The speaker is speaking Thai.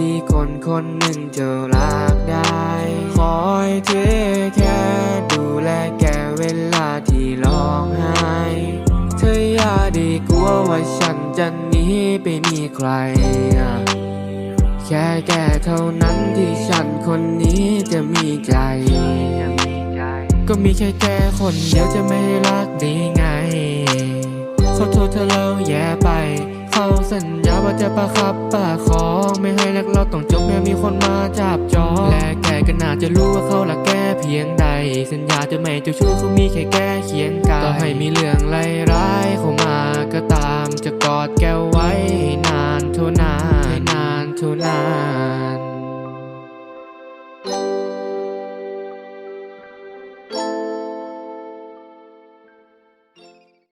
ที่คนคนหนึ่งจะรักได้ คอยเทแค่ดูแลแกเวลาที่ร้องไห้ เธออย่าได้กลัวว่าฉันจะหนีไปมีใคร แค่แกเท่านั้นที่ฉันคนนี้จะมีใจ ก็มีแค่แกคนเดียวจะไม่รักได้ไงขอโทษเธอเราแย่ไป สัญญาว่าจะประคับประคองไม่ให้รักเราต้องจบแม้มีคนมาจับจองและแกก็น่าจะรู้ว่าเขาละแกเพียงใด สัญญาจะไม่เจ้าชู้เขามีแค่แกเขียงกายต่อให้มีเรื่องร้ายเข้ามาก็ตามจะกอดแกไว้นานเท่านานนานเท่านาน